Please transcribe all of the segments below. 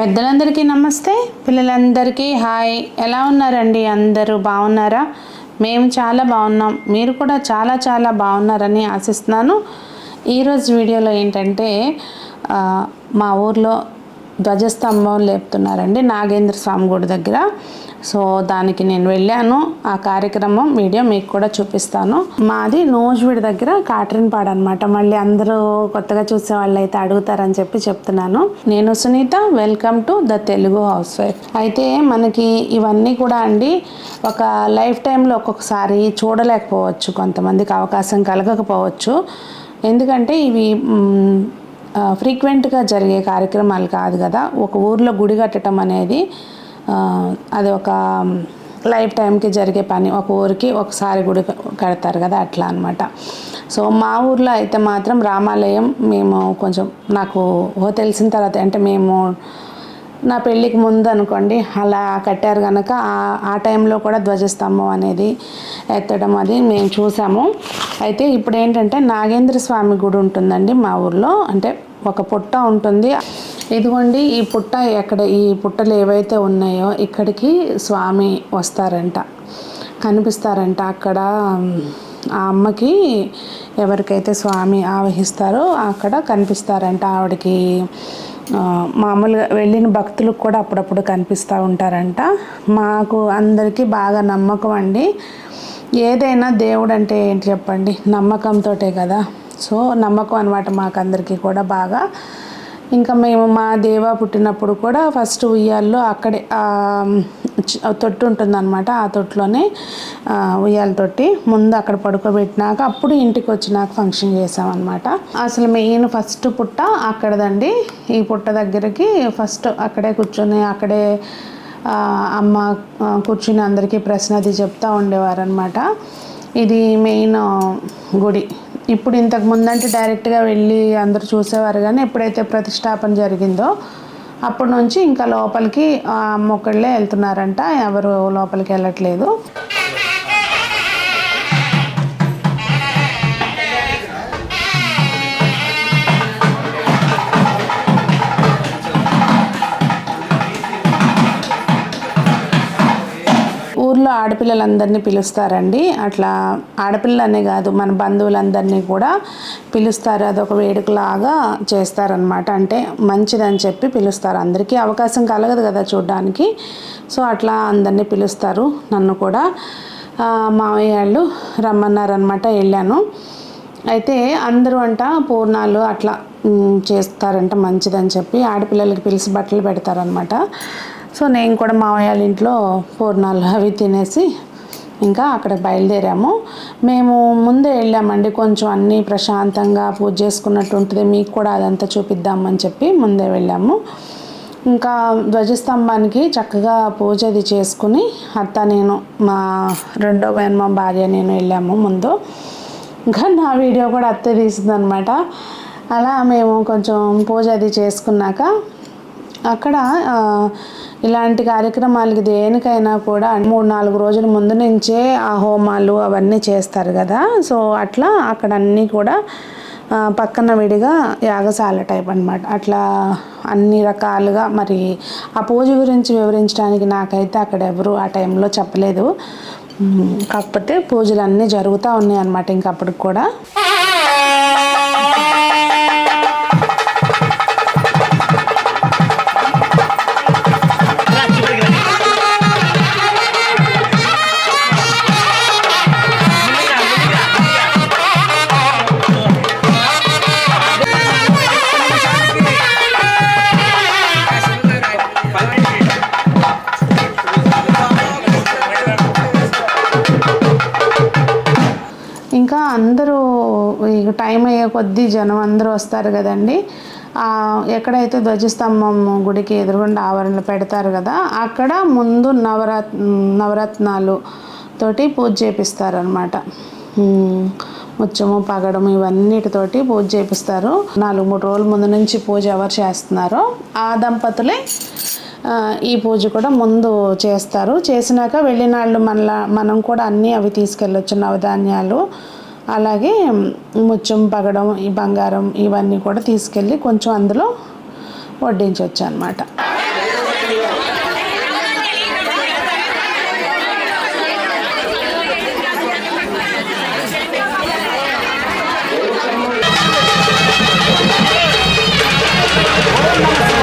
పెద్దలందరికీ నమస్తే. పిల్లలందరికీ హాయ్. ఎలా ఉన్నారండి? అందరూ బాగున్నారా? మేము చాలా బాగున్నాం. మీరు కూడా చాలా చాలా బాగున్నారని ఆశిస్తున్నాను. ఈరోజు వీడియోలో ఏంటంటే మా ఊర్లో ధ్వజస్తంభం లేపుతున్నారండి నాగేంద్ర స్వామి గుడి దగ్గర. సో దానికి నేను వెళ్ళాను. ఆ కార్యక్రమం వీడియో మీకు కూడా చూపిస్తాను. మాది నోజ్విడి దగ్గర కాట్రిన్పాడు అనమాట మళ్ళీ అందరూ కొత్తగా చూసే వాళ్ళు అయితే అడుగుతారని చెప్పి చెప్తున్నాను. నేను Sunitha welcome to the Telugu housewife. అయితే మనకి ఇవన్నీ కూడా అండి ఒక లైఫ్ టైంలో ఒక్కొక్కసారి చూడలేకపోవచ్చు. కొంతమందికి అవకాశం కలగకపోవచ్చు. ఎందుకంటే ఇవి ఫ్రీక్వెంట్గా జరిగే కార్యక్రమాలు కాదు కదా. ఒక ఊర్లో గుడి కట్టడం అనేది అది ఒక లైఫ్ టైంకి జరిగే పని. ఒక ఊరికి ఒకసారి గుడి కడతారు కదా అట్లా అనమాట సో మా ఊర్లో అయితే మాత్రం రామాలయం మేము కొంచెం నాకు తెలిసిన తర్వాత అంటే మేము నా పెళ్ళికి ముందు అనుకోండి అలా కట్టారు కనుక ఆ- టైంలో కూడా ధ్వజస్తంభం అనేది ఎత్తడం అది మేము చూసాము. అయితే ఇప్పుడు ఏంటంటే నాగేంద్ర స్వామి గుడి ఉంటుందండి మా ఊర్లో అంటే ఒక పుట్ట ఉంటుంది. ఇదిగోండి ఈ పుట్ట ఎక్కడ ఈ పుట్టలు ఏవైతే ఉన్నాయో ఇక్కడికి స్వామి వస్తారంట. కనిపిస్తారంట అక్కడ ఆ అమ్మకి ఎవరికైతే స్వామి ఆవహిస్తారో అక్కడ కనిపిస్తారంట ఆవిడకి. మామూలుగా వెళ్ళిన భక్తులకు కూడా అప్పుడప్పుడు కనిపిస్తూ ఉంటారంట. మాకు అందరికీ బాగా నమ్మకం అండి. ఏదైనా దేవుడు అంటే ఏంటి చెప్పండి? నమ్మకంతోటే కదా. సో నమ్మకం అనమాట మాకందరికీ కూడా బాగా. ఇంకా మేము మా దేవ పుట్టినప్పుడు కూడా ఫస్ట్ ఉయ్యాల్లో అక్కడే తొట్టి ఉంటుందన్నమాట. ఆ తొట్టులోనే ఉయ్యాల తొట్టి ముందు అక్కడ పడుకోబెట్టినాక అప్పుడు ఇంటికి వచ్చినాక ఫంక్షన్ చేసామన్నమాట. అసలు మెయిన్ ఫస్ట్ పుట్ట అక్కడదండి. ఈ పుట్ట దగ్గరికి ఫస్ట్ అక్కడే కూర్చొని అక్కడే అమ్మ కూర్చుని అందరికీ ప్రశ్న అది చెప్తూ ఉండేవారనమాట ఇది మెయిన్ గుడి. ఇప్పుడు ఇంతకు ముందంటే డైరెక్ట్గా వెళ్ళి అందరూ చూసేవారు కానీ ఎప్పుడైతే ప్రతిష్టాపన జరిగిందో అప్పటి నుంచి ఇంకా లోపలికి మొక్కళ్ళే వెళ్తున్నారంట. ఎవరు లోపలికి వెళ్ళట్లేదు. ఊర్లో ఆడపిల్లలందరినీ పిలుస్తారండి. అట్లా ఆడపిల్లలనే కాదు మన బంధువులందరినీ కూడా పిలుస్తారు. అదొక వేడుకలాగా చేస్తారనమాట అంటే మంచిదని చెప్పి పిలుస్తారు. అందరికీ అవకాశం కలగదు కదా చూడడానికి. సో అట్లా అందరినీ పిలుస్తారు. నన్ను కూడా మామయ్య వాళ్ళు రమ్మన్నారనమాట వెళ్ళాను. అయితే అందరూ అంట పూర్ణాలు అట్లా చేస్తారంట మంచిదని చెప్పి ఆడపిల్లలకి పిలిచి బట్టలు పెడతారనమాట సో నేను కూడా మామయ్య వాళ్ళ ఇంట్లో పూర్ణాలు అవి తినేసి ఇంకా అక్కడ బయలుదేరాము. మేము ముందే వెళ్ళామండి. కొంచెం అన్నీ ప్రశాంతంగా పూజ చేసుకున్నట్టు ఉంటుంది మీకు కూడా అదంతా చూపిద్దామని చెప్పి ముందే వెళ్ళాము. ఇంకా ధ్వజస్తంభానికి చక్కగా పూజ అది చేసుకుని అత్త నేను మా రెండో మా భార్య నేను వెళ్ళాము ముందు. ఇంకా నా వీడియో కూడా అత్తే తీసిందనమాట. అలా మేము కొంచెం పూజ అది చేసుకున్నాక అక్కడ ఇలాంటి కార్యక్రమాలకి దేనికైనా కూడా మూడు నాలుగు రోజుల ముందు నుంచే ఆ హోమాలు అవన్నీ చేస్తారు కదా. సో అట్లా అక్కడ అన్నీ కూడా పక్కన విడిగా యాగశాల టైప్ అనమాట అట్లా అన్ని రకాలుగా మరి ఆ పూజ గురించి వివరించడానికి నాకైతే అక్కడ ఎవరు ఆ టైంలో చెప్పలేదు. కాకపోతే పూజలు అన్నీ జరుగుతూ ఉన్నాయి అన్నమాట ఇంకప్పటికి కూడా. అందరూ ఇక టైం అయ్యే కొద్దీ జనం అందరూ వస్తారు కదండి. ఎక్కడైతే ధ్వజస్తంభం గుడికి ఎదురుగుండా ఆవరణలు పెడతారు కదా అక్కడ ముందు నవరత్ నవరత్నాలు తోటి పూజ చేపిస్తారు అనమాట ముచ్చము పగడం ఇవన్నిటితోటి పూజ చేపిస్తారు. నాలుగు మూడు రోజుల ముందు నుంచి పూజ ఎవరు చేస్తున్నారో ఆ దంపతులే ఈ పూజ కూడా ముందు చేస్తారు. చేసినాక వెళ్ళినాళ్ళు మనలా మనం కూడా అన్నీ అవి తీసుకెళ్ళొచ్చు నవధాన్యాలు. అలాగే ముత్యం పగడం ఈ బంగారం ఇవన్నీ కూడా తీసుకెళ్ళి కొంచెం అందులో వడ్డించవచ్చు అనమాట హర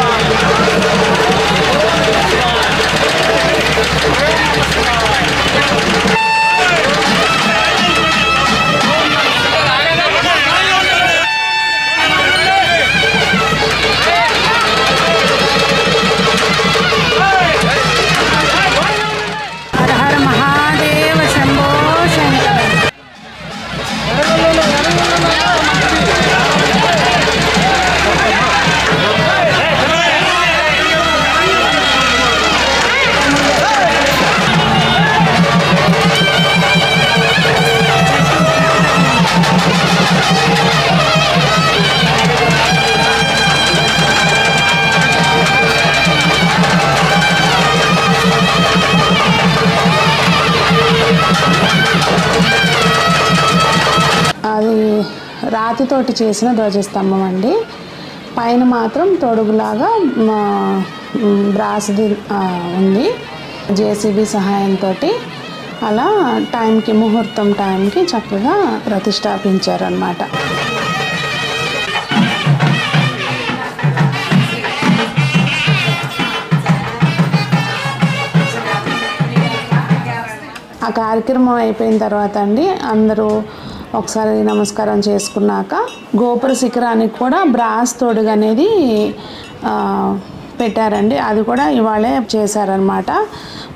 రాతితోటి చేసిన ధ్వజస్తంభం అండి. పైన మాత్రం తొడుగులాగా మా బ్రాస్ది ఉంది. జేసీబీ సహాయంతో అలా టైంకి ముహూర్తం టైంకి చక్కగా ప్రతిష్టాపించారనమాట ఆ కార్యక్రమం అయిపోయిన తర్వాత అండి అందరూ ఒకసారి నమస్కారం చేసుకున్నాక గోపుర శిఖరానికి కూడా బ్రాస్ తొడుగు అనేది పెట్టారండి. అది కూడా ఇవాళే చేశారనమాట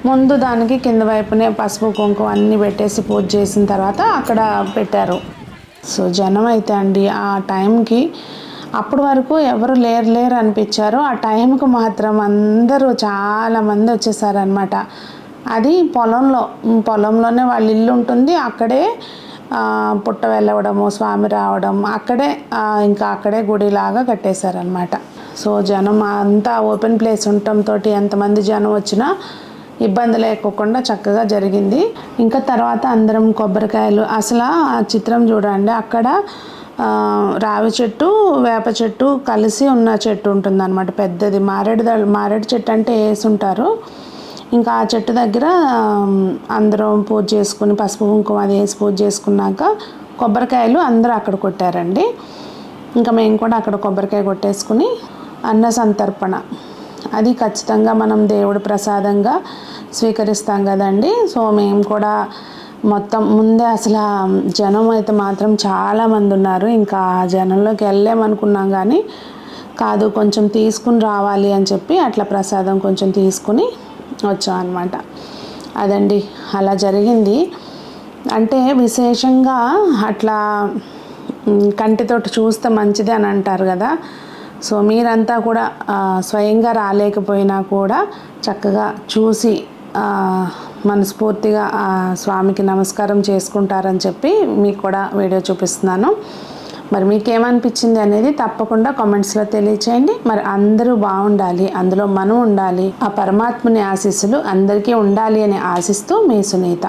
ముందు దానికి కింద వైపునే పసుపు కుంకుమ అన్నీ పెట్టేసి పూజ చేసిన తర్వాత అక్కడ పెట్టారు. సో జనం అయితే అండి ఆ టైంకి అప్పటి వరకు ఎవరు లేరు లేరు అనిపించారు. ఆ టైంకి మాత్రం అందరూ చాలా మంది వచ్చేసారనమాట అది పొలంలో పొలంలోనే వాళ్ళ ఇల్లు ఉంటుంది. అక్కడే పుట్ట వెళ్ళవడము స్వామి రావడం అక్కడే ఇంకా అక్కడే గుడిలాగా కట్టేశారనమాట సో జనం అంతా ఓపెన్ ప్లేస్ ఉండటంతో ఎంతమంది జనం వచ్చినా ఇబ్బంది లేకోకుండా చక్కగా జరిగింది. ఇంకా తర్వాత అందరం కొబ్బరికాయలు అసలు ఆ చిత్రం చూడండి అక్కడ రావి చెట్టు వేప చెట్టు కలిసి ఉన్న చెట్టు ఉంటుంది అనమాట పెద్దది మారేడు దళ మారేడు చెట్టు అంటే వేసుంటారు ఉంటారు ఇంకా ఆ చెట్టు దగ్గర అందరం పూజ చేసుకుని పసుపు కుంకుమ అది వేసి పూజ చేసుకున్నాక కొబ్బరికాయలు అందరూ అక్కడ కొట్టారండి. ఇంకా మేము కూడా అక్కడ కొబ్బరికాయ కొట్టేసుకుని అన్న సంతర్పణ. అది ఖచ్చితంగా మనం దేవుడి ప్రసాదంగా స్వీకరిస్తాం కదండి. సో మేము కూడా మొత్తం ముందే అసలు జనం అయితే మాత్రం చాలామంది ఉన్నారు. ఇంకా ఆ జనంలోకి వెళ్ళామనుకున్నాం కానీ కాదు కొంచెం తీసుకుని రావాలి అని చెప్పి అట్లా ప్రసాదం కొంచెం తీసుకుని వచ్చాం అనమాట అదండి అలా జరిగింది. అంటే విశేషంగా అట్లా కంటితోటి చూస్తే మంచిది అని అంటారు కదా. సో మీరంతా కూడా స్వయంగా రాలేకపోయినా కూడా చక్కగా చూసి మనస్ఫూర్తిగా స్వామికి నమస్కారం చేసుకుంటారని చెప్పి మీకు కూడా వీడియో చూపిస్తున్నాను. మరి మీకేమనిపించింది అనేది తప్పకుండా కామెంట్స్లో తెలియచేయండి. మరి అందరూ బాగుండాలి అందులో మనం ఉండాలి. ఆ పరమాత్మని ఆశీస్సులు అందరికీ ఉండాలి అని ఆశిస్తూ మీ సునీత.